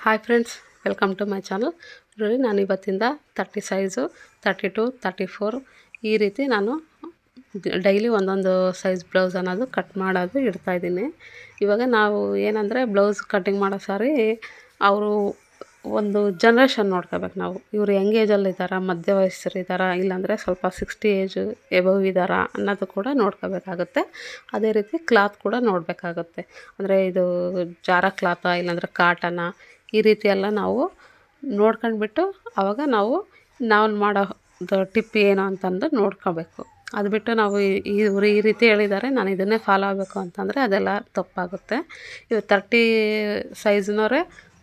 Hi friends welcome to my channel ನೋಡಿ ನಾನು ಇವತ್ತಿಂದ thirty size thirty two thirty four ಈ ರೀತಿ ನಾನು ಡೈಲಿ ಒಂದೊಂದು ಸೈಜ್ ಬ್ಲೌಸ್ ಅನ್ನೋದು ಕಟ್ ಮಾಡೋದು ಇಡ್ತಾಯಿದ್ದೀನಿ ಇವಾಗ ನಾವು ಏನಂದರೆ ಬ್ಲೌಸ್ ಕಟ್ಟಿಂಗ್ ಮಾಡೋ ಸಾರಿ ಅವರು ಒಂದು ಜನ್ರೇಷನ್ ನೋಡ್ಕೋಬೇಕು ನಾವು. ಇವರು ಯಂಗ್ ಏಜಲ್ಲಿದ್ದಾರಾ ಮಧ್ಯ ವಯಸ್ಸರಿದ್ದಾರಾ ಇಲ್ಲಾಂದರೆ ಸ್ವಲ್ಪ ಸಿಕ್ಸ್ಟಿ ಏಜು ಎಬವ್ ಇದ್ದಾರಾ ಅನ್ನೋದು ಕೂಡ ನೋಡ್ಕೋಬೇಕಾಗುತ್ತೆ. ಅದೇ ರೀತಿ ಕ್ಲಾತ್ ಕೂಡ ನೋಡಬೇಕಾಗುತ್ತೆ. ಅಂದರೆ ಇದು ಜಾರ ಕ್ಲಾತಾ ಇಲ್ಲಾಂದರೆ ಕಾಟನಾ ಈ ರೀತಿ ಎಲ್ಲ ನಾವು ನೋಡ್ಕೊಂಡ್ಬಿಟ್ಟು ಆವಾಗ ನಾವು ನಾವು ಮಾಡೋದು ಟಿಪ್ ಏನು ಅಂತಂದು ನೋಡ್ಕೋಬೇಕು. ಅದು ಬಿಟ್ಟು ನಾವು ಇವ್ರು ಈ ರೀತಿ ಹೇಳಿದ್ದಾರೆ, ನಾನು ಇದನ್ನೇ ಫಾಲೋ ಆಗಬೇಕು ಅಂತಂದರೆ ಅದೆಲ್ಲ ತಪ್ಪಾಗುತ್ತೆ. ಇವು ತರ್ಟಿ ಸೈಜ್ನವರೇ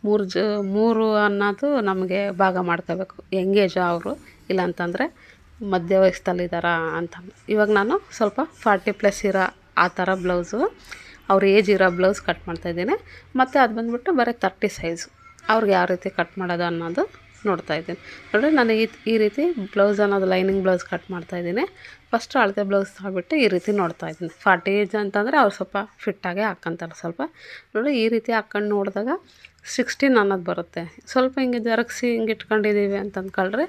ಮೂರು ಜ, ಮೂರು ಅನ್ನೋದು ನಮಗೆ ಭಾಗ ಮಾಡ್ಕೋಬೇಕು. ಎಂಗೇಜ್ ಅವರು ಇಲ್ಲಾಂತಂದರೆ ಮಧ್ಯ ವಯಸ್ಸಲ್ಲಿದ್ದಾರಾ ಅಂತ. ಇವಾಗ ನಾನು ಸ್ವಲ್ಪ ಫಾರ್ಟಿ ಪ್ಲಸ್ ಇರೋ ಆ ಥರ ಬ್ಲೌಸು, ಅವ್ರ ಏಜ್ ಇರೋ ಬ್ಲೌಸ್ ಕಟ್ ಮಾಡ್ತಾಯಿದ್ದೀನಿ ಮತ್ತು ಅದು ಬಂದುಬಿಟ್ಟು ಬರೀ ತರ್ಟಿ ಸೈಜು. ಅವ್ರಿಗೆ ಯಾವ ರೀತಿ ಕಟ್ ಮಾಡೋದು ಅನ್ನೋದು ನೋಡ್ತಾ ಇದ್ದೀನಿ. ನೋಡಿ ನಾನು ಈ ಈ ರೀತಿ ಬ್ಲೌಸ್ ಅನ್ನೋದು ಲೈನಿಂಗ್ ಬ್ಲೌಸ್ ಕಟ್ ಮಾಡ್ತಾಯಿದ್ದೀನಿ ಫಸ್ಟ್ ಅಳತೆ ಬ್ಲೌಸ್ ತಗೊಬಿಟ್ಟು ಈ ರೀತಿ ನೋಡ್ತಾ ಇದ್ದೀನಿ. ಫಾರ್ಟಿ ಏಜ್ ಅಂತಂದರೆ ಅವ್ರು ಸ್ವಲ್ಪ ಫಿಟ್ಟಾಗೆ ಹಾಕ್ಕೊಂತಾರೆ ಸ್ವಲ್ಪ. ನೋಡಿ ಈ ರೀತಿ ಹಾಕ್ಕೊಂಡು ನೋಡಿದಾಗ ಸಿಕ್ಸ್ಟೀನ್ ಅನ್ನೋದು ಬರುತ್ತೆ. ಸ್ವಲ್ಪ ಹಿಂಗೆ ಜರಗಿಸಿ ಹಿಂಗೆ ಇಟ್ಕೊಂಡಿದ್ದೀವಿ ಅಂತ ಅಂದ್ಕೊಳ್ರೆ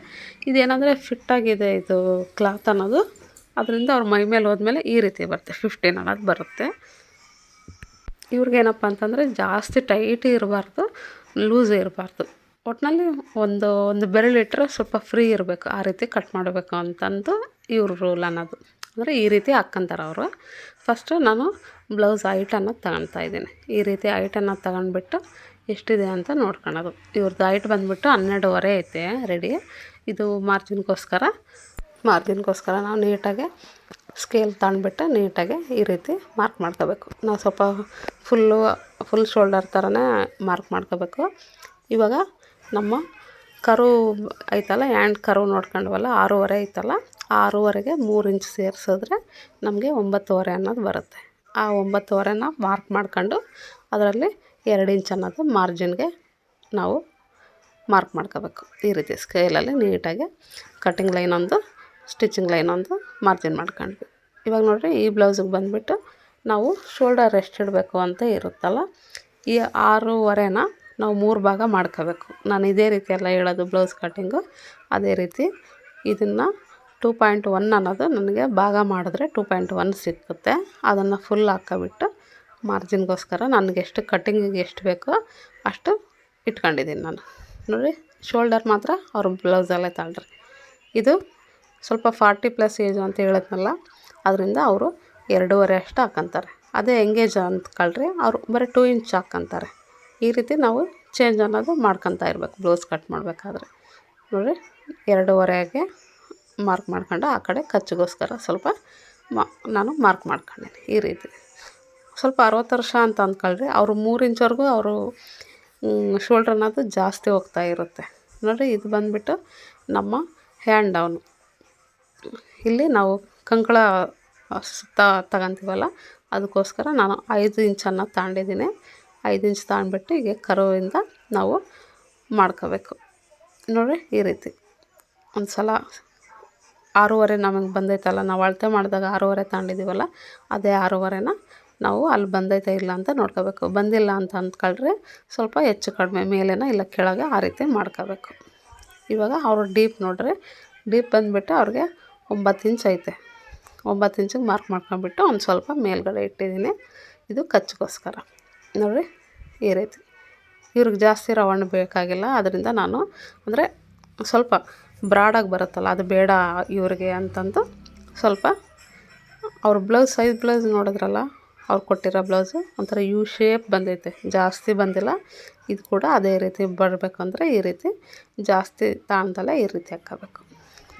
ಇದೇನಂದರೆ ಫಿಟ್ಟಾಗಿದೆ ಇದು ಕ್ಲಾತ್ ಅನ್ನೋದು. ಅದರಿಂದ ಅವ್ರ ಮೈ ಮೇಲೆ ಹೋದ್ಮೇಲೆ ಈ ರೀತಿ ಬರುತ್ತೆ. ಫಿಫ್ಟೀನ್ ಅನ್ನೋದು ಬರುತ್ತೆ. ಇವ್ರಿಗೇನಪ್ಪ ಅಂತಂದರೆ ಜಾಸ್ತಿ ಟೈಟ್ ಇರಬಾರ್ದು. ಲೂಸ್ ಇರಬಾರ್ದು. ಒಟ್ಟಿನಲ್ಲಿ ಒಂದು ಒಂದು ಬೆರಳಿಟ್ಟರೆ ಸ್ವಲ್ಪ ಫ್ರೀ ಇರಬೇಕು. ಆ ರೀತಿ ಕಟ್ ಮಾಡಬೇಕು ಅಂತಂದು ಇವ್ರ ರೂಲ್ ಅನ್ನೋದು. ಅಂದರೆ ಈ ರೀತಿ ಹಾಕ್ಕೊಂತಾರೆ ಅವರು. ಫಸ್ಟು ನಾನು ಬ್ಲೌಸ್ ಹೈಟನ್ನು ತಗೊಳ್ತಾ ಇದ್ದೀನಿ. ಈ ರೀತಿ ಹೈಟನ್ನು ತಗೊಂಡ್ಬಿಟ್ಟು ಎಷ್ಟಿದೆ ಅಂತ ನೋಡ್ಕೊಳೋದು. ಇವ್ರದ್ದು ಹೈಟ್ ಬಂದುಬಿಟ್ಟು ಹನ್ನೆರಡುವರೆ ಐತೆ ರೆಡಿ ಇದು ಮಾರ್ಜಿನ್ಗೋಸ್ಕರ ಮಾರ್ಜಿನ್ಗೋಸ್ಕರ ನಾವು ನೀಟಾಗಿ ಸ್ಕೇಲ್ ತಗೊಂಡ್ಬಿಟ್ಟು ನೀಟಾಗಿ ಈ ರೀತಿ ಮಾರ್ಕ್ ಮಾಡ್ಕೋಬೇಕು. ನಾವು ಸ್ವಲ್ಪ ಫುಲ್ಲು ಫುಲ್ ಶೋಲ್ಡರ್ ಥರನೇ ಮಾರ್ಕ್ ಮಾಡ್ಕೋಬೇಕು. ಇವಾಗ ನಮ್ಮ ಕರು ಐತಲ್ಲ ಹ್ಯಾಂಡ್ ಕರು ನೋಡ್ಕೊಂಡ್ವಲ್ಲ, ಆರೂವರೆ ಐತಲ್ಲ, ಆರೂವರೆಗೆ ಮೂರು ಇಂಚ್ ಸೇರಿಸಿದ್ರೆ ನಮಗೆ ಒಂಬತ್ತುವರೆ ಅನ್ನೋದು ಬರುತ್ತೆ. ಆ ಒಂಬತ್ತುವರೆನ ಮಾರ್ಕ್ ಮಾಡ್ಕೊಂಡು ಅದರಲ್ಲಿ ಎರಡು ಇಂಚ್ ಅನ್ನೋದು ಮಾರ್ಜಿನ್ಗೆ ನಾವು ಮಾರ್ಕ್ ಮಾಡ್ಕೋಬೇಕು. ಈ ರೀತಿ ಸ್ಕೇಲಲ್ಲಿ ನೀಟಾಗಿ ಕಟ್ಟಿಂಗ್ ಲೈನ್ ಒಂದು ಸ್ಟಿಚಿಂಗ್ ಲೈನ್ ಒಂದು ಮಾರ್ಜಿನ್ ಮಾಡ್ಕೊಂಡ್ವಿ. ಇವಾಗ ನೋಡಿರಿ ಈ ಬ್ಲೌಸಿಗೆ ಬಂದುಬಿಟ್ಟು ನಾವು ಶೋಲ್ಡರ್ ರೆಸ್ಟ್ ಇಡಬೇಕು ಅಂತ ಇರುತ್ತಲ್ಲ, ಈ ಆರೂವರೆನ ನಾವು ಮೂರು ಭಾಗ ಮಾಡ್ಕೋಬೇಕು. ನಾನು ಇದೇ ರೀತಿ ಎಲ್ಲ ಹೇಳೋದು, ಬ್ಲೌಸ್ ಕಟ್ಟಿಂಗು ಅದೇ ರೀತಿ ಇದನ್ನು ಟೂ ಪಾಯಿಂಟ್ ಒನ್ ಅನ್ನೋದು ನನಗೆ ಭಾಗ ಮಾಡಿದ್ರೆ ಟೂ ಪಾಯಿಂಟ್ ಒನ್ ಸಿಕ್ಕುತ್ತೆ. ಅದನ್ನು ಫುಲ್ ಹಾಕ್ಕೊಬಿಟ್ಟು ಮಾರ್ಜಿನ್ಗೋಸ್ಕರ ನನಗೆ ಎಷ್ಟು ಕಟ್ಟಿಂಗಿಗೆ ಎಷ್ಟು ಬೇಕೋ ಅಷ್ಟು ಇಟ್ಕೊಂಡಿದ್ದೀನಿ ನಾನು. ನೋಡಿ, ಶೋಲ್ಡರ್ ಮಾತ್ರ ಅವ್ರ ಬ್ಲೌಸಲ್ಲೇ ತಗೊಳ್ರಿ ಇದು ಸ್ವಲ್ಪ ಫಾರ್ಟಿ ಪ್ಲಸ್ ಏಜು ಅಂತ ಹೇಳಿದ್ನಲ್ಲ, ಅದರಿಂದ ಅವರು ಎರಡೂವರೆ ಅಷ್ಟು ಹಾಕ್ಕೊಂತಾರೆ ಅದೇ ಎಂಗೇಜ್ ಅಂದ್ಕೊಳ್ರಿ, ಅವರು ಬರೀ ಟೂ ಇಂಚ್ ಹಾಕ್ಕೊಂತಾರೆ ಈ ರೀತಿ ನಾವು ಚೇಂಜ್ ಅನ್ನೋದು ಮಾಡ್ಕೊತಾ ಇರಬೇಕು ಬ್ಲೌಸ್ ಕಟ್ ಮಾಡಬೇಕಾದ್ರೆ. ನೋಡಿ ಎರಡೂವರೆಗೆ ಮಾರ್ಕ್ ಮಾಡ್ಕೊಂಡು ಆ ಕಡೆ ಖರ್ಚಿಗೋಸ್ಕರ ಸ್ವಲ್ಪ ನಾನು ಮಾರ್ಕ್ ಮಾಡ್ಕೊಂಡೀನಿ ಈ ರೀತಿ. ಸ್ವಲ್ಪ ಅರವತ್ತು ವರ್ಷ ಅಂತ ಅಂದ್ಕೊಳ್ರಿ, ಅವರು ಮೂರು ಇಂಚ್ವರೆಗೂ ಅವರು ಶೋಲ್ಡ್ರ್ ಅನ್ನೋದು ಜಾಸ್ತಿ ಹೋಗ್ತಾ ಇರುತ್ತೆ. ನೋಡಿ ಇದು ಬಂದುಬಿಟ್ಟು ನಮ್ಮ ಹ್ಯಾಂಡ್ ಡೌನು ಇಲ್ಲಿ ನಾವು ಕಂಕಳ ಸುತ್ತ ತಗೊಂತೀವಲ್ಲ, ಅದಕ್ಕೋಸ್ಕರ ನಾನು ಐದು ಇಂಚನ್ನು ತಗೊಂಡಿದ್ದೀನಿ ಐದು ಇಂಚ್ ತಗೊಂಡ್ಬಿಟ್ಟು ಹೀಗೆ ಕರುವಿಂದ ನಾವು ಮಾಡ್ಕೋಬೇಕು. ನೋಡಿ ಈ ರೀತಿ. ಒಂದು ಸಲ ಆರೂವರೆ ನಮಗೆ ಬಂದೈತಲ್ಲ, ನಾವು ಅಳತೆ ಮಾಡಿದಾಗ ಆರೂವರೆ ತಗೊಂಡಿದ್ದೀವಲ್ಲ ಅದೇ ಆರೂವರೆನ ನಾವು ಅಲ್ಲಿ ಬಂದೈತೆ ಇಲ್ಲ ಅಂತ ನೋಡ್ಕೋಬೇಕು. ಬಂದಿಲ್ಲ ಅಂತ ಅಂದ್ಕೊಳ್ರಿ ಸ್ವಲ್ಪ ಹೆಚ್ಚು ಕಡಿಮೆ, ಮೇಲೇನ ಇಲ್ಲ ಕೆಳಗೆ ಆ ರೀತಿ ಮಾಡ್ಕೋಬೇಕು. ಇವಾಗ ಅವರು ಡೀಪ್ ನೋಡ್ರಿ, ಡೀಪ್ ಬಂದುಬಿಟ್ಟು ಅವ್ರಿಗೆ ಒಂಬತ್ತು ಇಂಚ್ ಐತೆ. ಒಂಬತ್ತು ಇಂಚಿಗೆ ಮಾರ್ಕ್ ಮಾಡ್ಕೊಂಡ್ಬಿಟ್ಟು ಒಂದು ಸ್ವಲ್ಪ ಮೇಲ್ಗಡೆ ಇಟ್ಟಿದ್ದೀನಿ. ಇದು ಖರ್ಚಿಗೋಸ್ಕರ. ನೋಡಿರಿ, ಈ ರೀತಿ. ಇವ್ರಿಗೆ ಜಾಸ್ತಿ ರವಣ್ಣ ಬೇಕಾಗಿಲ್ಲ. ಅದರಿಂದ ನಾನು ಅಂದರೆ ಸ್ವಲ್ಪ ಬ್ರಾಡಾಗಿ ಬರುತ್ತಲ್ಲ, ಅದು ಬೇಡ ಇವ್ರಿಗೆ ಅಂತಂದು ಸ್ವಲ್ಪ ಅವ್ರ ಬ್ಲೌಸ್ ಸೈಜ್ ಬ್ಲೌಸ್ ನೋಡಿದ್ರಲ್ಲ, ಅವ್ರು ಕೊಟ್ಟಿರೋ ಬ್ಲೌಸು ಒಂಥರ ಯು ಶೇಪ್ ಬಂದೈತೆ. ಜಾಸ್ತಿ ಬಂದಿಲ್ಲ. ಇದು ಕೂಡ ಅದೇ ರೀತಿ ಬರಬೇಕಂದ್ರೆ ಈ ರೀತಿ ಜಾಸ್ತಿ ತಾಣ್ದಲ್ಲೇ ಈ ರೀತಿ ಹಾಕ್ಕೋಬೇಕು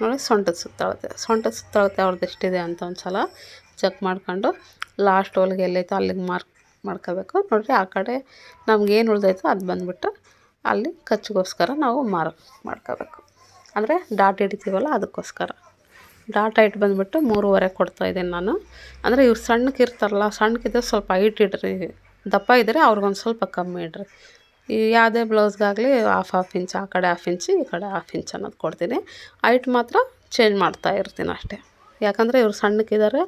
ನೋಡಿ, ಸೊಂಟದ ಸುತ್ತಳತೆ. ಸೊಂಟದ ಸುತ್ತಳತೆ ಅವ್ರದ್ದು ಎಷ್ಟಿದೆ ಅಂತ ಒಂದು ಸಲ ಚೆಕ್ ಮಾಡ್ಕೊಂಡು ಲಾಸ್ಟ್ ಹೋಲ್ಗೆ ಎಲ್ಲೈತೋ ಅಲ್ಲಿಗೆ ಮಾರ್ಕ್ ಮಾಡ್ಕೋಬೇಕು. ನೋಡಿರಿ, ಆ ಕಡೆ ನಮ್ಗೇನು ಉಳ್ದೈತೋ ಅದು ಬಂದುಬಿಟ್ಟು ಅಲ್ಲಿ ಖರ್ಚಿಗೋಸ್ಕರ ನಾವು ಮಾರ್ಕ್ ಮಾಡ್ಕೋಬೇಕು. ಅಂದರೆ ಡಾಟ್ ಹಿಡಿತೀವಲ್ಲ, ಅದಕ್ಕೋಸ್ಕರ. ಡಾಟ್ ಹೈಟ್ ಬಂದುಬಿಟ್ಟು ಮೂರುವರೆ ಕೊಡ್ತಾಯಿದ್ದೀನಿ ನಾನು. ಅಂದರೆ ಇವ್ರು ಸಣ್ಣಕ್ಕೆ ಇರ್ತಾರಲ್ಲ ಸಣ್ಣಕ್ಕಿದ್ರೆ ಸ್ವಲ್ಪ ಹೈಟ್ ಇಡ್ರಿ. ದಪ್ಪ ಇದ್ದರೆ ಅವ್ರಿಗೊಂದು ಸ್ವಲ್ಪ ಕಮ್ಮಿ ಇಡ್ರಿ. ಯಾವುದೇ ಬ್ಲೌಸ್ಗಾಗಲಿ ಹಾಫ್ ಹಾಫ್ ಇಂಚ್ ಆ ಕಡೆ ಹಾಫ್ ಇಂಚ್ ಈ ಕಡೆ ಹಾಫ್ ಇಂಚ್ ಅನ್ನೋದು ಕೊಡ್ತೀನಿ. ಹೈಟ್ ಮಾತ್ರ ಚೇಂಜ್ ಮಾಡ್ತಾ ಇರ್ತೀನಿ ಅಷ್ಟೇ. ಯಾಕಂದರೆ ಇವ್ರು ಸಣ್ಣಕ್ಕಿದ್ದಾರೆ,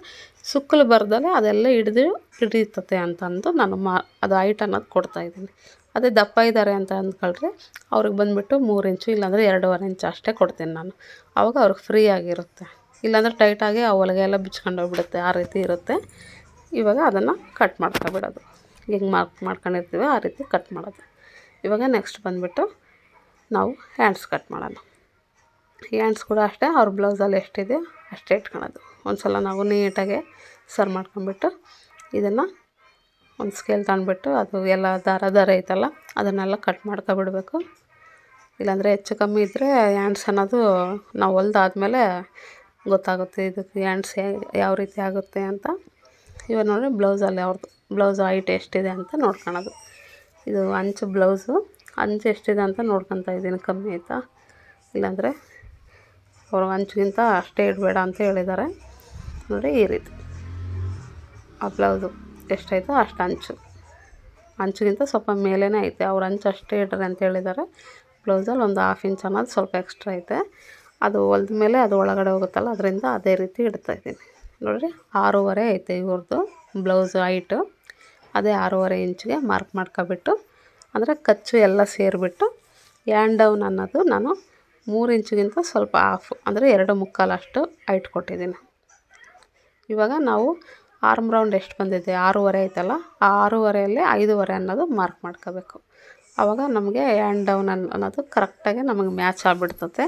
ಸುಕ್ಕಲು ಬರ್ದಲೆ ಅದೆಲ್ಲ ಹಿಡಿದು ಹಿಡಿತತೆ ಅಂತಂದು ನಾನು ಮಾ, ಅದು ಐಟ್ ಅನ್ನೋದು ಕೊಡ್ತಾಯಿದ್ದೀನಿ ಅದೇ ದಪ್ಪ ಇದ್ದಾರೆ ಅಂತ ಅಂದ್ಕೊಳ್ರಿ, ಅವ್ರಿಗೆ ಬಂದುಬಿಟ್ಟು ಮೂರು ಇಂಚು ಇಲ್ಲಾಂದರೆ ಎರಡೂವರೆ ಇಂಚು ಅಷ್ಟೇ ಕೊಡ್ತೀನಿ ನಾನು. ಆವಾಗ ಅವ್ರಿಗೆ ಫ್ರೀ ಆಗಿರುತ್ತೆ. ಇಲ್ಲಾಂದರೆ ಟೈಟಾಗಿ ಆ ಹೊಲಿಗೆ ಎಲ್ಲ ಬಿಚ್ಕೊಂಡು ಹೋಗ್ಬಿಡುತ್ತೆ, ಆ ರೀತಿ ಇರುತ್ತೆ. ಇವಾಗ ಅದನ್ನು ಕಟ್ ಮಾಡ್ಕೊಬಿಡೋದು ಹೆಂಗೆ ಮಾರ್ಕ್ ಮಾಡ್ಕೊಂಡಿರ್ತೀವಿ ಆ ರೀತಿ ಕಟ್ ಮಾಡೋದು. ಇವಾಗ ನೆಕ್ಸ್ಟ್ ಬಂದುಬಿಟ್ಟು ನಾವು ಹ್ಯಾಂಡ್ಸ್ ಕಟ್ ಮಾಡೋಣ. ಹ್ಯಾಂಡ್ಸ್ ಕೂಡ ಅಷ್ಟೇ, ಅವ್ರ ಬ್ಲೌಸಲ್ಲಿ ಎಷ್ಟಿದೆ ಅಷ್ಟೇ ಇಟ್ಕೊಳೋದು ಒಂದು ಸಲ ನಾವು ನೀಟಾಗೆ ಸರ್ ಮಾಡ್ಕೊಂಬಿಟ್ಟು ಇದನ್ನು ಒಂದು ಸ್ಕೇಲ್ ತಗೊಂಡ್ಬಿಟ್ಟು ಅದು ಎಲ್ಲ ದಾರ ದಾರ ಐತಲ್ಲ, ಅದನ್ನೆಲ್ಲ ಕಟ್ ಮಾಡ್ಕೊಬಿಡ್ಬೇಕು ಇಲ್ಲಾಂದರೆ ಹೆಚ್ಚು ಕಮ್ಮಿ ಇದ್ದರೆ ಹ್ಯಾಂಡ್ಸ್ ಅನ್ನೋದು ನಾವು ಹೊಲ್ದಾದ್ಮೇಲೆ ಗೊತ್ತಾಗುತ್ತೆ ಇದಕ್ಕೆ ಹ್ಯಾಂಡ್ಸ್ ಯಾವ ರೀತಿ ಆಗುತ್ತೆ ಅಂತ. ಇವಾಗ ನೋಡಿ ಬ್ಲೌಸಲ್ಲಿ ಅವ್ರದ್ದು ಬ್ಲೌಸ್ ಹೈಟ್ ಎಷ್ಟಿದೆ ಅಂತ ನೋಡ್ಕೊಳೋದು. ಇದು ಅಂಚು ಬ್ಲೌಸು. ಅಂಚು ಎಷ್ಟಿದೆ ಅಂತ ನೋಡ್ಕೊತಾ ಇದ್ದೀನಿ ಕಮ್ಮಿ ಆಯಿತಾ? ಇಲ್ಲಾಂದರೆ ಅವರು ಅಂಚಿಗಿಂತ ಅಷ್ಟೇ ಇಡಬೇಡ ಅಂತ ಹೇಳಿದ್ದಾರೆ. ನೋಡಿ ಈ ರೀತಿ. ಆ ಬ್ಲೌಸು ಎಷ್ಟಾಯಿತೋ ಅಷ್ಟು ಅಂಚು. ಅಂಚಿಗಿಂತ ಸ್ವಲ್ಪ ಮೇಲೇ ಐತೆ. ಅವ್ರ ಅಂಚು ಅಷ್ಟೇ ಇಡ್ರಿ ಅಂತ ಹೇಳಿದ್ದಾರೆ. ಬ್ಲೌಸಲ್ಲಿ ಒಂದು ಹಾಫ್ ಇಂಚ್ ಅನ್ನೋದು ಸ್ವಲ್ಪ ಎಕ್ಸ್ಟ್ರಾ ಐತೆ. ಅದು ಹೊಲ್ದ ಮೇಲೆ ಅದು ಒಳಗಡೆ ಹೋಗುತ್ತಲ್ಲ, ಅದರಿಂದ ಅದೇ ರೀತಿ ಇಡ್ತಾ ಇದ್ದೀನಿ. ನೋಡಿರಿ, ಆರೂವರೆ ಐತೆ ಇವ್ರದ್ದು ಬ್ಲೌಸ್ ಹೈಟು ಅದೇ ಆರೂವರೆ ಇಂಚಿಗೆ ಮಾರ್ಕ್ ಮಾಡ್ಕೊಬಿಟ್ಟು ಅಂದರೆ ಕಚ್ಚು ಎಲ್ಲ ಸೇರಿಬಿಟ್ಟು ಹ್ಯಾಂಡ್ ಡೌನ್ ಅನ್ನೋದು ನಾನು ಮೂರು ಇಂಚಿಗಿಂತ ಸ್ವಲ್ಪ ಆಫ್ ಅಂದರೆ ಎರಡು ಮುಕ್ಕಾಲಷ್ಟು ಹೈಟ್ ಕೊಟ್ಟಿದ್ದೀನಿ. ಇವಾಗ ನಾವು ಆರ್ಮ್ ರೌಂಡ್ ಎಷ್ಟು ಬಂದಿದೆ? ಆರೂವರೆ ಐತಲ್ಲ, ಆ ಆರೂವರೆಯಲ್ಲಿ ಐದೂವರೆ ಅನ್ನೋದು ಮಾರ್ಕ್ ಮಾಡ್ಕೋಬೇಕು. ಆವಾಗ ನಮಗೆ ಹ್ಯಾಂಡ್ ಡೌನ್ ಅನ್ನೋದು ಕರೆಕ್ಟಾಗಿ ನಮಗೆ ಮ್ಯಾಚ್ ಆಗಿಬಿಡ್ತತೆ.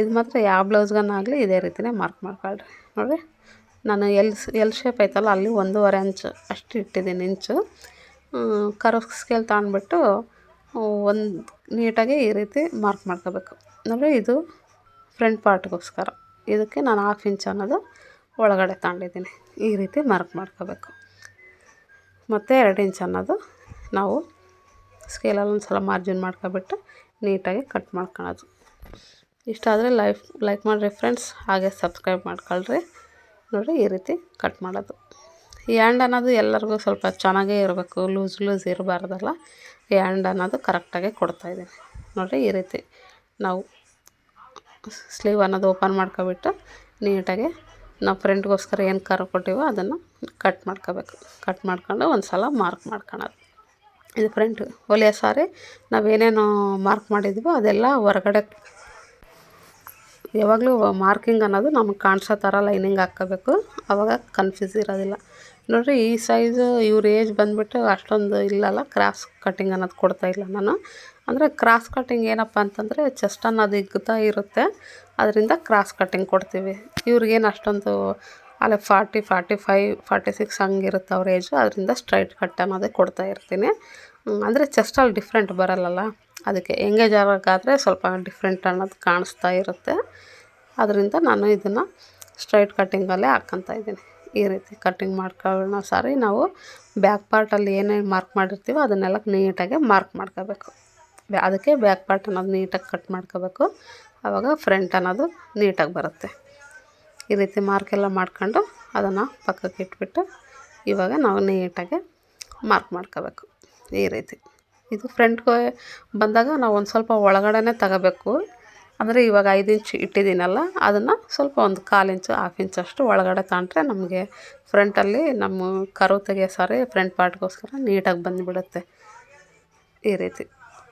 ಇದು ಮಾತ್ರ ಯಾವ ಬ್ಲೌಸ್ಗನ್ನಾಗಲಿ ಇದೇ ರೀತಿಯೇ ಮಾರ್ಕ್ ಮಾಡ್ಕೊಳ್ರಿ. ನೋಡಿರಿ. ನಾನು ಎಲ್ ಎಲ್ ಶೇಪ್ ಐತಲ್ಲ, ಅಲ್ಲಿ ಒಂದೂವರೆ ಇಂಚು ಅಷ್ಟು ಇಟ್ಟಿದ್ದೀನಿ ಇಂಚು. ಕರ್ವ್ ಸ್ಕೇಲ್ ತಗೊಂಡ್ಬಿಟ್ಟು ಒಂದು ನೀಟಾಗಿ ಈ ರೀತಿ ಮಾರ್ಕ್ ಮಾಡ್ಕೋಬೇಕು. ಅಂದರೆ ಇದು ಫ್ರಂಟ್ ಪಾರ್ಟ್ಗೋಸ್ಕರ ಇದಕ್ಕೆ ನಾನು ಹಾಫ್ ಇಂಚ್ ಅನ್ನೋದು ಒಳಗಡೆ ತಗೊಂಡಿದ್ದೀನಿ ಈ ರೀತಿ ಮಾರ್ಕ್ ಮಾಡ್ಕೋಬೇಕು. ಮತ್ತು ಎರಡು ಇಂಚ್ ಅನ್ನೋದು ನಾವು ಸ್ಕೇಲಲ್ಲಿ ಒಂದು ಸಲ ಮಾರ್ಜಿನ್ ಮಾಡ್ಕೊಬಿಟ್ಟು ನೀಟಾಗಿ ಕಟ್ ಮಾಡ್ಕೊಳೋದು. ಇಷ್ಟ ಆದರೆ ಲೈಫ್ ಲೈಕ್ ಮಾಡಿರಿ ಫ್ರೆಂಡ್ಸ್ ಹಾಗೆ ಸಬ್ಸ್ಕ್ರೈಬ್ ಮಾಡ್ಕೊಳ್ರಿ. ನೋಡಿ ಈ ರೀತಿ ಕಟ್ ಮಾಡೋದು. ಈ ಹ್ಯಾಂಡ್ ಅನ್ನೋದು ಎಲ್ಲರಿಗೂ ಸ್ವಲ್ಪ ಚೆನ್ನಾಗೇ ಇರಬೇಕು, ಲೂಸ್ ಲೂಸ್ ಇರಬಾರ್ದಲ್ಲ. ಈ ಹ್ಯಾಂಡ್ ಅನ್ನೋದು ಕರೆಕ್ಟಾಗಿ ಕೊಡ್ತಾಯಿದ್ದೀನಿ ನೋಡಿರಿ ಈ ರೀತಿ ನಾವು ಸ್ಲೀವ್ ಅನ್ನೋದು ಓಪನ್ ಮಾಡ್ಕೊಬಿಟ್ಟು ನೀಟಾಗಿ ನಾವು ಫ್ರೆಂಡ್ಗೋಸ್ಕರ ಏನು ಕರ್ ಕೊಟ್ಟಿವೋ ಅದನ್ನು ಕಟ್ ಮಾಡ್ಕೋಬೇಕು. ಕಟ್ ಮಾಡ್ಕೊಂಡು ಒಂದು ಸಲ ಮಾರ್ಕ್ ಮಾಡ್ಕೊಳೋದು. ಇದು ಫ್ರಂಟ್ ಒಲೆಯ ಸಾರಿ, ನಾವೇನೇನು ಮಾರ್ಕ್ ಮಾಡಿದ್ವೋ ಅದೆಲ್ಲ ಹೊರಗಡೆ ಯಾವಾಗಲೂ ಮಾರ್ಕಿಂಗ್ ಅನ್ನೋದು ನಮಗೆ ಕಾಣಿಸೋ ಥರ ಲೈನಿಂಗ್ ಹಾಕ್ಕೋಬೇಕು. ಆವಾಗ ಕನ್ಫ್ಯೂಸ್ ಇರೋದಿಲ್ಲ. ನೋಡಿರಿ, ಈ ಸೈಜು ಇವ್ರ ಏಜ್ ಬಂದುಬಿಟ್ಟು ಅಷ್ಟೊಂದು ಇಲ್ಲಲ್ಲ ಕ್ರಾಸ್ ಕಟ್ಟಿಂಗ್ ಅನ್ನೋದು ಕೊಡ್ತಾಯಿಲ್ಲ ನಾನು. ಅಂದರೆ ಕ್ರಾಸ್ ಕಟ್ಟಿಂಗ್ ಏನಪ್ಪ ಅಂತಂದರೆ ಚೆಸ್ಟ್ ಅನ್ನೋದು ಇಗ್ತಾ ಇರುತ್ತೆ. ಅದರಿಂದ ಕ್ರಾಸ್ ಕಟ್ಟಿಂಗ್ ಕೊಡ್ತೀವಿ. ಇವ್ರಿಗೇನು ಅಷ್ಟೊಂದು, ಅಲ್ಲಿ forty forty five forty six ಹಂಗಿರುತ್ತೆ ಅವ್ರ ಏಜು ಅದರಿಂದ ಸ್ಟ್ರೈಟ್ ಕಟ್ ಅನ್ನೋದೇ ಕೊಡ್ತಾ ಇರ್ತೀನಿ. ಅಂದರೆ ಚೆಸ್ಟಲ್ಲಿ ಡಿಫ್ರೆಂಟ್ ಬರಲ್ಲಲ್ಲ. ಅದಕ್ಕೆ ಎಂಗೇಜ್ ಆಗೋಕ್ಕಾದರೆ ಸ್ವಲ್ಪ ಡಿಫ್ರೆಂಟ್ ಅನ್ನೋದು ಕಾಣಿಸ್ತಾ ಇರುತ್ತೆ. ಅದರಿಂದ ನಾನು ಇದನ್ನು ಸ್ಟ್ರೈಟ್ ಕಟ್ಟಿಂಗಲ್ಲೇ ಹಾಕ್ಕೊತಾ ಇದ್ದೀನಿ. ಈ ರೀತಿ ಕಟ್ಟಿಂಗ್ ಮಾಡ್ಕೊಳ್ಳೋಣ ಸಾರಿ ನಾವು ಬ್ಯಾಕ್ ಪಾರ್ಟಲ್ಲಿ ಏನೇನು ಮಾರ್ಕ್ ಮಾಡಿರ್ತೀವೋ ಅದನ್ನೆಲ್ಲ ನೀಟಾಗಿ ಮಾರ್ಕ್ ಮಾಡ್ಕೋಬೇಕು. ಅದಕ್ಕೆ ಬ್ಯಾಕ್ ಪಾರ್ಟ್ ಅನ್ನೋದು ನೀಟಾಗಿ ಕಟ್ ಮಾಡ್ಕೋಬೇಕು. ಆವಾಗ ಫ್ರಂಟ್ ಅನ್ನೋದು ನೀಟಾಗಿ ಬರುತ್ತೆ. ಈ ರೀತಿ ಮಾರ್ಕೆಲ್ಲ ಮಾಡ್ಕೊಂಡು ಅದನ್ನು ಪಕ್ಕಕ್ಕೆ ಇಟ್ಬಿಟ್ಟು ಇವಾಗ ನಾವು ನೀಟಾಗಿ ಮಾರ್ಕ್ ಮಾಡ್ಕೋಬೇಕು. ಈ ರೀತಿ. ಇದು ಫ್ರಂಟ್ಗೆ ಬಂದಾಗ ನಾವು ಒಂದು ಸ್ವಲ್ಪ ಒಳಗಡೆನೇ ತಗೋಬೇಕು. ಅಂದರೆ ಇವಾಗ ಐದು ಇಂಚ್ ಇಟ್ಟಿದ್ದೀನಲ್ಲ, ಅದನ್ನು ಸ್ವಲ್ಪ ಒಂದು ಕಾಲು ಇಂಚು ಹಾಫ್ ಇಂಚ್ ಅಷ್ಟು ಒಳಗಡೆ ತಗೊಂಡ್ರೆ ನಮಗೆ ಫ್ರಂಟಲ್ಲಿ ನಮ್ಮ ಕರು ತೆಗಿಯೋ ಸಾರಿ ಫ್ರಂಟ್ ಪಾರ್ಟ್ಗೋಸ್ಕರ ನೀಟಾಗಿ ಬಂದುಬಿಡುತ್ತೆ ಈ ರೀತಿ.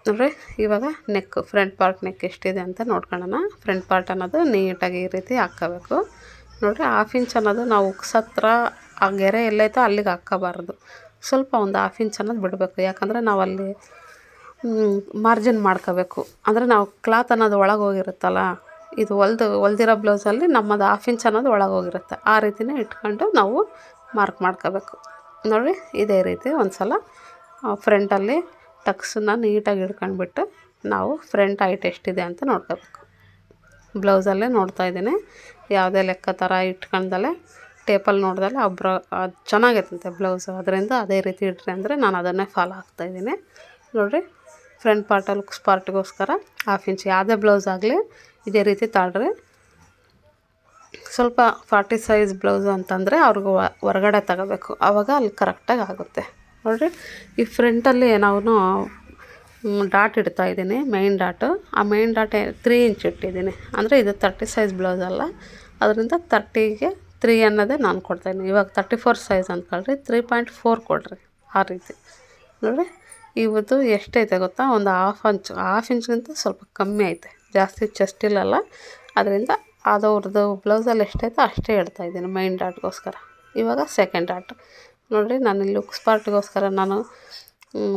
ನೋಡ್ರಿ ಇವಾಗ ನೆಕ್ ಫ್ರಂಟ್ ಪಾರ್ಟ್ ನೆಕ್ ಎಷ್ಟಿದೆ ಅಂತ ನೋಡ್ಕೊಳ್ಳೋಣ ಫ್ರಂಟ್ ಪಾರ್ಟ್ ಅನ್ನೋದು ನೀಟಾಗಿ ಈ ರೀತಿ ಹಾಕ್ಕೋಬೇಕು. ನೋಡಿರಿ ಹಾಫ್ ಇಂಚ್ ಅನ್ನೋದು ನಾವು ಉಕ್ಸತ್ರ ಆ ಗೆರೆ ಎಲ್ಲೈತೋ ಅಲ್ಲಿಗೆ ಹಾಕ್ಕೋಬಾರ್ದು. ಸ್ವಲ್ಪ ಒಂದು ಹಾಫ್ ಇಂಚ್ ಅನ್ನೋದು ಬಿಡಬೇಕು. ಯಾಕಂದರೆ ಅಲ್ಲಿ ಮಾರ್ಜಿನ್ ಮಾಡ್ಕೋಬೇಕು. ಅಂದರೆ ನಾವು ಕ್ಲಾತ್ ಅನ್ನೋದು ಒಳಗೆ ಹೋಗಿರುತ್ತಲ್ಲ, ಇದು ಹೊಲ್ದು, ಹೊಲ್ದಿರೋ ಬ್ಲೌಸಲ್ಲಿ ನಮ್ಮದು ಹಾಫ್ ಇಂಚ್ ಅನ್ನೋದು ಒಳಗೆ ಹೋಗಿರುತ್ತೆ. ಆ ರೀತಿನೇ ಇಟ್ಕೊಂಡು ನಾವು ಮಾರ್ಕ್ ಮಾಡ್ಕೋಬೇಕು. ನೋಡಿ, ಇದೇ ರೀತಿ ಒಂದು ಸಲ ಫ್ರಂಟಲ್ಲಿ ಟಕ್ಸನ್ನ ನೀಟಾಗಿ ಹಿಡ್ಕೊಂಡ್ಬಿಟ್ಟು ನಾವು ಫ್ರಂಟ್ ಹೈಟ್ ಎಷ್ಟಿದೆ ಅಂತ ನೋಡ್ಕೋಬೇಕು. ಬ್ಲೌಸಲ್ಲೇ ನೋಡ್ತಾ ಇದ್ದೀನಿ. ಯಾವುದೇ ಲೆಕ್ಕ ಥರ ಇಟ್ಕೊಂಡಲೆ ಟೇಪಲ್ಲಿ ಆ ಬ್ರ ಅದು ಚೆನ್ನಾಗೈತಂತೆ ಬ್ಲೌಸು. ಅದರಿಂದ ಅದೇ ರೀತಿ ಇಡ್ರಿ ಅಂದರೆ ನಾನು ಅದನ್ನೇ ಫಾಲೋ ಆಗ್ತಾಯಿದ್ದೀನಿ ನೋಡಿರಿ, ಫ್ರಂಟ್ ಪಾರ್ಟಲ್ಲಿ ಪಾರ್ಟ್ಗೋಸ್ಕರ ಹಾಫ್ ಇಂಚ್ ಯಾವುದೇ ಬ್ಲೌಸ್ ಆಗಲಿ, ಇದೇ ರೀತಿ ತಾಳ್ರಿ. ಸ್ವಲ್ಪ ಫಾರ್ಟಿ ಸೈಜ್ ಬ್ಲೌಸು ಅಂತಂದರೆ ಅವ್ರಿಗೆ ಹೊರಗಡೆ ತಗೋಬೇಕು. ಆವಾಗ ಅಲ್ಲಿ ಕರೆಕ್ಟಾಗಿ ಆಗುತ್ತೆ. ನೋಡಿರಿ, ಈ ಫ್ರಂಟಲ್ಲಿ ನಾವು ಡಾಟ್ ಇಡ್ತಾ ಇದ್ದೀನಿ ಮೈನ್ ಡಾಟು. ಆ ಮೈನ್ ಡಾಟ್ ತ್ರೀ ಇಂಚ್ ಇಟ್ಟಿದ್ದೀನಿ. ಅಂದರೆ ಇದು ತರ್ಟಿ ಸೈಜ್ ಬ್ಲೌಸ್ ಅಲ್ಲ. ಅದರಿಂದ ತರ್ಟಿಗೆ ತ್ರೀ ಅನ್ನೋದೇ ನಾನು ಕೊಡ್ತಾಯಿದ್ದೀನಿ ಇವಾಗ ತರ್ಟಿ ಫೋರ್ ಸೈಜ್ ಅಂದ್ಕೊಳ್ರಿ ತ್ರೀ ಪಾಯಿಂಟ್ ಫೋರ್ ಕೊಡಿರಿ, ಆ ರೀತಿ. ನೋಡಿ ಇವತ್ತು ಎಷ್ಟೈತೆ ಗೊತ್ತಾ? ಒಂದು ಹಾಫ್ ಇಂಚ್ ಹಾಫ್ ಇಂಚ್ಗಿಂತ ಸ್ವಲ್ಪ ಕಮ್ಮಿ ಐತೆ. ಜಾಸ್ತಿ ಚೆಸ್ಟ್ ಇಲ್ಲಲ್ಲ, ಅದರಿಂದ ಅದವ್ರದ್ದು ಬ್ಲೌಸಲ್ಲಿ ಎಷ್ಟೈತೋ ಅಷ್ಟೇ ಇಡ್ತಾ ಇದ್ದೀನಿ ಮೈನ್ ಡಾಟ್ಗೋಸ್ಕರ ಇವಾಗ ಸೆಕೆಂಡ್ ಡಾಟ್ ನೋಡಿರಿ, ನಾನು ಲುಕ್ಸ್ ಪಾರ್ಟ್ಗೋಸ್ಕರ ನಾನು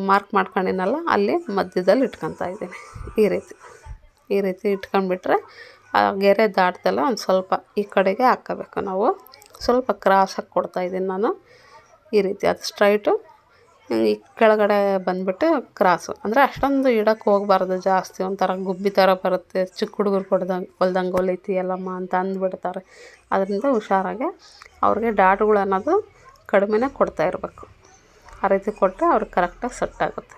ಮಾರ್ಕ್ ಮಾಡ್ಕೊಂಡಿನಲ್ಲ, ಅಲ್ಲಿ ಮಧ್ಯದಲ್ಲಿ ಇಟ್ಕೊತಾ ಇದ್ದೀನಿ. ಈ ರೀತಿ. ಈ ರೀತಿ ಇಟ್ಕೊಂಡ್ಬಿಟ್ರೆ ಆ ಗೆರೆ ದಾಟ್ದೆಲ್ಲ ಒಂದು ಸ್ವಲ್ಪ ಈ ಕಡೆಗೆ ಹಾಕ್ಕೋಬೇಕು ನಾವು. ಸ್ವಲ್ಪ ಕ್ರಾಸಾಗಿ ಕೊಡ್ತಾಯಿದ್ದೀನಿ ನಾನು ಈ ರೀತಿ. ಅದು ಸ್ಟ್ರೈಟು. ಈ ಕೆಳಗಡೆ ಬಂದುಬಿಟ್ಟು ಕ್ರಾಸು. ಅಂದರೆ ಅಷ್ಟೊಂದು ಇಡಕ್ಕೆ ಹೋಗ್ಬಾರ್ದು ಜಾಸ್ತಿ. ಒಂಥರ ಗುಬ್ಬಿ ಥರ ಬರುತ್ತೆ. ಚಿಕ್ಕ ಹುಡುಗರು ಕೊಡ್ದಂಗೆ ಹೊಲ್ದಂಗೆ ಹೊಲೈತಿ ಎಲ್ಲಮ್ಮ ಅಂತ ಅಂದ್ಬಿಡ್ತಾರೆ. ಅದರಿಂದ ಹುಷಾರಾಗೆ ಅವ್ರಿಗೆ ಡಾಟ್ಗಳು ಅನ್ನೋದು ಕಡಿಮೆನೇ ಕೊಡ್ತಾ ಇರಬೇಕು. ಆ ರೀತಿ ಕೊಟ್ಟರೆ ಅವ್ರಿಗೆ ಕರೆಕ್ಟಾಗಿ ಸೆಟ್ ಆಗುತ್ತೆ.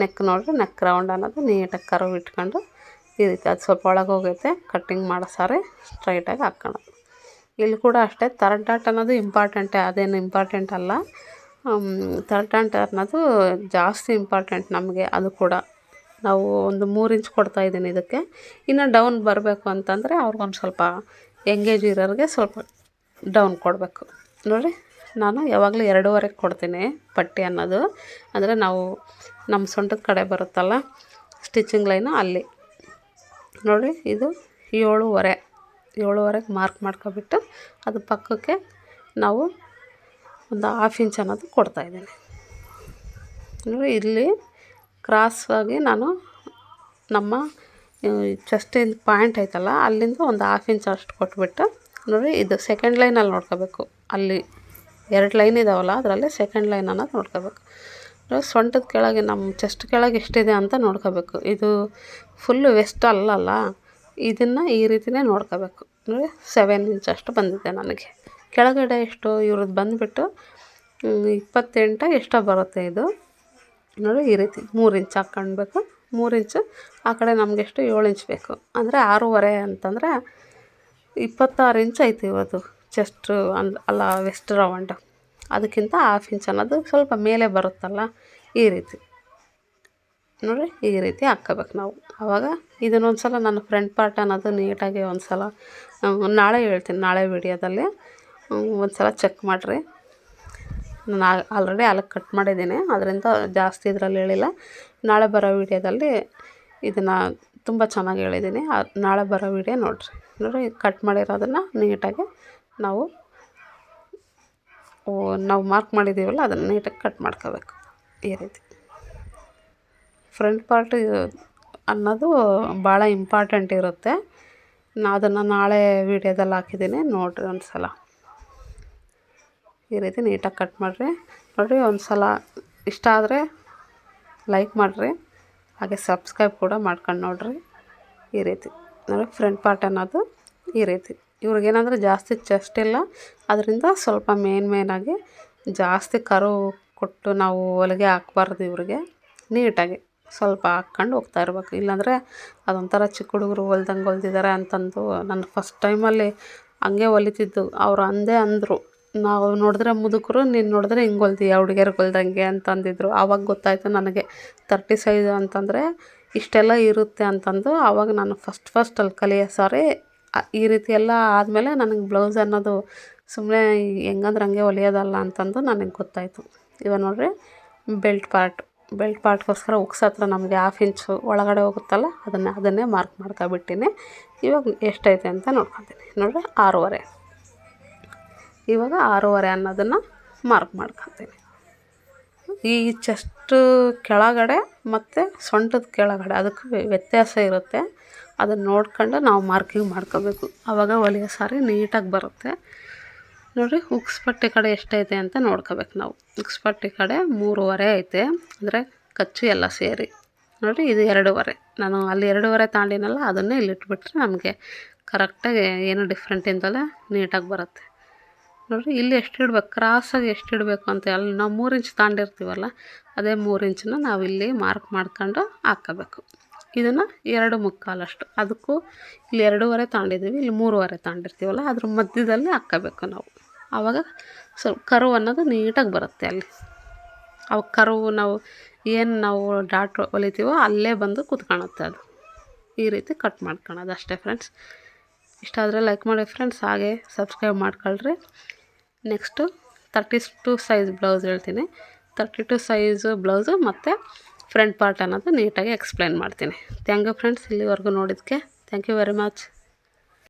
ನೆಕ್ ನೋಡಿರಿ ನೆಕ್ ರೌಂಡ್ ಅನ್ನೋದು ನೀಟಾಗಿ ಕರ್ವ್ ಇಟ್ಕೊಂಡು ಈ ರೀತಿ ಅದು ಸ್ವಲ್ಪ ಒಳಗೆ ಹೋಗೈತೆ. ಕಟ್ಟಿಂಗ್ ಮಾಡೋ ಸಾರಿ ಸ್ಟ್ರೈಟಾಗಿ ಹಾಕ್ಕೊಳ್ಳೋದು ಇಲ್ಲಿ ಕೂಡ ಅಷ್ಟೇ ಥರ್ಡ್ ಡಾಟ್ ಅನ್ನೋದು ಇಂಪಾರ್ಟೆಂಟೇ ಅದೇನು ಇಂಪಾರ್ಟೆಂಟ್ ಅಲ್ಲ. ಥರ್ಡ್ ಡಾಟ್ ಅನ್ನೋದು ಜಾಸ್ತಿ ಇಂಪಾರ್ಟೆಂಟ್ ನಮಗೆ, ಅದು ಕೂಡ. ನಾವು ಒಂದು ಮೂರು ಇಂಚ್ ಕೊಡ್ತಾ ಇದ್ದೀನಿ ಇದಕ್ಕೆ. ಇನ್ನು ಡೌನ್ ಬರಬೇಕು ಅಂತಂದರೆ ಅವ್ರಿಗೊಂದು ಸ್ವಲ್ಪ ಎಂಗೇಜ್ ಇರೋರಿಗೆ ಸ್ವಲ್ಪ ಡೌನ್ ಕೊಡಬೇಕು. ನೋಡಿ ನಾನು ಯಾವಾಗಲೂ ಎರಡೂವರೆಗೆ ಕೊಡ್ತೀನಿ ಪಟ್ಟಿ ಅನ್ನೋದು. ಅಂದರೆ ನಾವು ನಮ್ಮ ಸೊಂಟದ ಕಡೆ ಬರುತ್ತಲ್ಲ ಸ್ಟಿಚಿಂಗ್ ಲೈನು ಅಲ್ಲಿ. ನೋಡಿ ಇದು ಏಳುವರೆ, ಏಳುವರೆಗೆ ಮಾರ್ಕ್ ಮಾಡ್ಕೊಬಿಟ್ಟು ಅದು ಪಕ್ಕಕ್ಕೆ ನಾವು ಒಂದು ಹಾಫ್ ಇಂಚ್ ಅನ್ನೋದು ಕೊಡ್ತಾಯಿದ್ದೀನಿ ನೋಡಿ ಇಲ್ಲಿ ಕ್ರಾಸ್ ಆಗಿ ನಾನು ನಮ್ಮ ಚೆಸ್ಟಿಂದ ಪಾಯಿಂಟ್ ಐತಲ್ಲ, ಅಲ್ಲಿಂದ ಒಂದು ಹಾಫ್ ಇಂಚ್ ಅಷ್ಟು ಕೊಟ್ಬಿಟ್ಟು ನೋಡಿ ಇದು ಸೆಕೆಂಡ್ ಲೈನಲ್ಲಿ ನೋಡ್ಕೋಬೇಕು. ಅಲ್ಲಿ ಎರಡು ಲೈನ್ ಇದಾವಲ್ಲ, ಅದರಲ್ಲಿ ಸೆಕೆಂಡ್ ಲೈನ್ ಅನ್ನೋದು ನೋಡ್ಕೋಬೇಕು. ಸೊಂಟದ ಕೆಳಗೆ ನಮ್ಮ ಚೆಸ್ಟ್ ಕೆಳಗೆ ಎಷ್ಟಿದೆ ಅಂತ ನೋಡ್ಕೋಬೇಕು. ಇದು ಫುಲ್ಲು ವೆಸ್ಟ್ ಅಲ್ಲಲ್ಲ, ಇದನ್ನು ಈ ರೀತಿಯೇ ನೋಡ್ಕೋಬೇಕು. ಅಂದರೆ ಸೆವೆನ್ ಇಂಚ್ ಅಷ್ಟು ಬಂದಿದೆ ನನಗೆ. ಕೆಳಗಡೆ ಎಷ್ಟು, ಇವ್ರದ್ದು ಬಂದುಬಿಟ್ಟು ಇಪ್ಪತ್ತೆಂಟು ಎಷ್ಟೋ ಬರುತ್ತೆ ಇದು. ನೋಡಿ, ಈ ರೀತಿ ಮೂರು ಇಂಚ್ ಹಾಕ್ಕೊಳ್ಬೇಕು. ಮೂರು ಇಂಚು ಆ ಕಡೆ ನಮಗೆ ಎಷ್ಟು ಏಳು ಇಂಚ್ ಬೇಕು. ಅಂದರೆ ಆರೂವರೆ ಅಂತಂದರೆ ಇಪ್ಪತ್ತಾರು ಇಂಚ್ ಐತೆ ಇವತ್ತು. ಚೆಸ್ಟ್ ಅಂದ್ ಅಲ್ಲ ವೆಸ್ಟ್ ರೌಂಡ್ ಅದಕ್ಕಿಂತ ಹಾಫ್ ಇಂಚ್ ಅನ್ನೋದು ಸ್ವಲ್ಪ ಮೇಲೆ ಬರುತ್ತಲ್ಲ, ಈ ರೀತಿ. ನೋಡಿ, ಈ ರೀತಿ ಹಾಕ್ಕೋಬೇಕು ನಾವು. ಆವಾಗ ಇದನ್ನೊಂದು ಸಲ ನನ್ನ ಫ್ರಂಟ್ ಪಾರ್ಟ್ ಅನ್ನೋದು ನೀಟಾಗಿ ಒಂದು ಸಲ ನಾಳೆ ಹೇಳ್ತೀನಿ, ನಾಳೆ ವಿಡಿಯೋದಲ್ಲಿ ಒಂದು ಸಲ ಚೆಕ್ ಮಾಡಿರಿ. ನಾನು ಆಲ್ರೆಡಿ ಅಲ್ಲಿಗೆ ಕಟ್ ಮಾಡಿದ್ದೀನಿ, ಅದರಿಂದ ಜಾಸ್ತಿ ಇದರಲ್ಲಿ ಹೇಳಿಲ್ಲ. ನಾಳೆ ಬರೋ ವಿಡಿಯೋದಲ್ಲಿ ಇದನ್ನು ತುಂಬ ಚೆನ್ನಾಗಿ ಹೇಳಿದ್ದೀನಿ. ನಾಳೆ ಬರೋ ವೀಡಿಯೋ ನೋಡಿರಿ. ನೋಡಿರಿ ಕಟ್ ಮಾಡಿರೋದನ್ನು ನೀಟಾಗಿ ನಾವು ನಾವು ಮಾರ್ಕ್ ಮಾಡಿದ್ದೀವಲ್ಲ ಅದನ್ನು ನೀಟಾಗಿ ಕಟ್ ಮಾಡ್ಕೋಬೇಕು. ಈ ರೀತಿ. ಫ್ರಂಟ್ ಪಾರ್ಟ್ ಅನ್ನೋದು ಭಾಳ ಇಂಪಾರ್ಟೆಂಟ್ ಇರುತ್ತೆ. ನಾನು ಅದನ್ನು ನಾಳೆ ವೀಡಿಯೋದಲ್ಲಿ ಹಾಕಿದ್ದೀನಿ ನೋಡಿರಿ ಒಂದು ಸಲ ಈ ರೀತಿ ನೀಟಾಗಿ ಕಟ್ ಮಾಡಿರಿ. ನೋಡಿರಿ ಒಂದು ಸಲ ಇಷ್ಟ ಆದರೆ ಲೈಕ್ ಮಾಡಿರಿ. ಹಾಗೆ ಸಬ್ಸ್ಕ್ರೈಬ್ ಕೂಡ ಮಾಡ್ಕೊಂಡು ನೋಡಿರಿ. ಈ ರೀತಿ. ನೋಡಿ ಫ್ರಂಟ್ ಪಾರ್ಟ್ ಅನ್ನೋದು ಈ ರೀತಿ. ಇವ್ರಿಗೇನಂದ್ರೆ ಜಾಸ್ತಿ ಚೆಸ್ಟ್ ಇಲ್ಲ. ಅದರಿಂದ ಸ್ವಲ್ಪ ಮೇನ್ ಮೇನಾಗಿ ಜಾಸ್ತಿ ಕರು ಕೊಟ್ಟು ನಾವು ಹೊಲಿಗೆ ಹಾಕ್ಬಾರ್ದು ಇವ್ರಿಗೆ. ನೀಟಾಗಿ ಸ್ವಲ್ಪ ಹಾಕ್ಕೊಂಡು ಹೋಗ್ತಾ ಇರ್ಬೇಕು. ಇಲ್ಲಾಂದರೆ ಅದೊಂಥರ ಚಿಕ್ಕ ಹುಡುಗರು ಹೊಲ್ದಂಗೆ ಹೊಲ್ದಿದ್ದಾರೆ ಅಂತಂದು ನಾನು ಫಸ್ಟ್ ಟೈಮಲ್ಲಿ ಹಂಗೆ ಹೊಲಿತಿದ್ದು. ಅವ್ರು ಅಂದೇ ಅಂದರು. ನಾವು ನೋಡಿದ್ರೆ ಮುದುಕರು, ನೀನು ನೋಡಿದ್ರೆ ಹಿಂಗೆ ಹೊಲ್ದೀಯ ಹುಡ್ಗಿಯರ್ಗೆ ಹೊಲ್ದಂಗೆ ಅಂತಂದಿದ್ರು. ಆವಾಗ ಗೊತ್ತಾಯಿತು ನನಗೆ ತರ್ಟಿ ಸೈಜ್ ಅಂತಂದರೆ ಇಷ್ಟೆಲ್ಲ ಇರುತ್ತೆ ಅಂತಂದು. ಆವಾಗ ನಾನು ಫಸ್ಟ್ ಫಸ್ಟ್ ಅಲ್ಲಿ ಕಲಿಯೋ ಸಾರಿ ಈ ರೀತಿ ಎಲ್ಲ ಆದಮೇಲೆ ನನಗೆ ಬ್ಲೌಸ್ ಅನ್ನೋದು ಸುಮ್ಮನೆ ಹೆಂಗಂದ್ರೆ ಹಂಗೆ ಹೊಲಿಯೋದಲ್ಲ ಅಂತಂದು ನನಗೆ ಗೊತ್ತಾಯಿತು. ಇವಾಗ ನೋಡಿರಿ ಬೆಲ್ಟ್ ಪಾರ್ಟ್ ಬೆಲ್ಟ್ ಪಾರ್ಟ್ಗೋಸ್ಕರ ಉಕ್ಸ್ ಹತ್ರ ನಮಗೆ ಹಾಫ್ ಇಂಚು ಒಳಗಡೆ ಹೋಗುತ್ತಲ್ಲ, ಅದನ್ನು, ಅದನ್ನೇ ಮಾರ್ಕ್ ಮಾಡ್ಕೊಬಿಟ್ಟಿನಿ ಇವಾಗ ಎಷ್ಟೈತೆ ಅಂತ ನೋಡ್ಕೊತೀನಿ. ನೋಡಿರಿ, ಆರೂವರೆ. ಇವಾಗ ಆರೂವರೆ ಅನ್ನೋದನ್ನು ಮಾರ್ಕ್ ಮಾಡ್ಕೊತೀನಿ. ಈ ಚೆಸ್ಟು ಕೆಳಗಡೆ ಮತ್ತು ಸೊಂಟದ ಕೆಳಗಡೆ, ಅದಕ್ಕೆ ವ್ಯತ್ಯಾಸ ಇರುತ್ತೆ. ಅದನ್ನು ನೋಡ್ಕೊಂಡು ನಾವು ಮಾರ್ಕಿಂಗ್ ಮಾಡ್ಕೋಬೇಕು. ಆವಾಗ ಹೊಲಿಯೋ ಸಾರಿ ನೀಟಾಗಿ ಬರುತ್ತೆ. ನೋಡಿರಿ, ಉಕ್ಸ್ ಪಟ್ಟಿ ಕಡೆ ಎಷ್ಟೈತೆ ಅಂತ ನೋಡ್ಕೋಬೇಕು ನಾವು. ಉಕ್ಸ್ ಪಟ್ಟಿ ಕಡೆ ಮೂರುವರೆ ಐತೆ. ಅಂದರೆ ಖರ್ಚು ಎಲ್ಲ ಸೇರಿ. ನೋಡಿ ಇದು ಎರಡೂವರೆ. ನಾನು ಅಲ್ಲಿ ಎರಡೂವರೆ ತಾಂಡಿನಲ್ಲ, ಅದನ್ನೇ ಇಲ್ಲಿ ಇಟ್ಬಿಟ್ರೆ ನಮಗೆ ಕರೆಕ್ಟಾಗಿ ಏನು ಡಿಫ್ರೆಂಟ್ ಇಂದಲೇ ನೀಟಾಗಿ ಬರುತ್ತೆ. ನೋಡಿರಿ, ಇಲ್ಲಿ ಎಷ್ಟು ಇಡ್ಬೇಕು? ಕ್ರಾಸಾಗಿ ಎಷ್ಟು ಇಡಬೇಕು ಅಂತ ಅಲ್ಲಿ ನಾವು ಮೂರು ಇಂಚ್ ತಾಂಡಿರ್ತೀವಲ್ಲ, ಅದೇ ಮೂರು ಇಂಚನ್ನ ನಾವು ಇಲ್ಲಿ ಮಾರ್ಕ್ ಮಾಡ್ಕೊಂಡು ಹಾಕ್ಕೋಬೇಕು ಇದನ್ನು ಎರಡು ಮುಕ್ಕಾಲಷ್ಟು. ಅದಕ್ಕೂ ಇಲ್ಲಿ ಎರಡೂವರೆ ತಗೊಂಡಿದ್ದೀವಿ ಇಲ್ಲಿ ಮೂರುವರೆ ತಗೊಂಡಿರ್ತೀವಲ್ಲ ಅದ್ರ ಮಧ್ಯದಲ್ಲಿ ಹಾಕ್ಕೋಬೇಕು ನಾವು. ಆವಾಗ ಸ್ವಲ್ಪ ಕರು ಅನ್ನೋದು ನೀಟಾಗಿ ಬರುತ್ತೆ ಅಲ್ಲಿ. ಅವು ಕರು ನಾವು ಏನು ನಾವು ಡಾಟ್ ಹೊಲಿತೀವೋ ಅಲ್ಲೇ ಬಂದು ಕೂತ್ಕೊಳುತ್ತೆ ಅದು. ಈ ರೀತಿ ಕಟ್ ಮಾಡ್ಕೊಳೋದು ಅಷ್ಟೇ ಫ್ರೆಂಡ್ಸ್. ಇಷ್ಟ ಆದರೆ ಲೈಕ್ ಮಾಡಿ ಫ್ರೆಂಡ್ಸ್, ಹಾಗೆ ಸಬ್ಸ್ಕ್ರೈಬ್ ಮಾಡ್ಕೊಳ್ರಿ. Next thirty two size blouse ಹೇಳ್ತೀನಿ. ತರ್ಟಿ ಟು ಸೈಜು ಬ್ಲೌಸು ಮತ್ತು ಫ್ರಂಟ್ ಪಾರ್ಟ್ ಅನ್ನೋದು ನೀಟಾಗಿ ಎಕ್ಸ್ಪ್ಲೈನ್ ಮಾಡ್ತೀನಿ. ಥ್ಯಾಂಕ್ ಯು ಫ್ರೆಂಡ್ಸ್ ಇಲ್ಲಿವರೆಗೂ ನೋಡಿದ್ದಕ್ಕೆ ಥ್ಯಾಂಕ್ ಯು ವೆರಿ ಮಚ್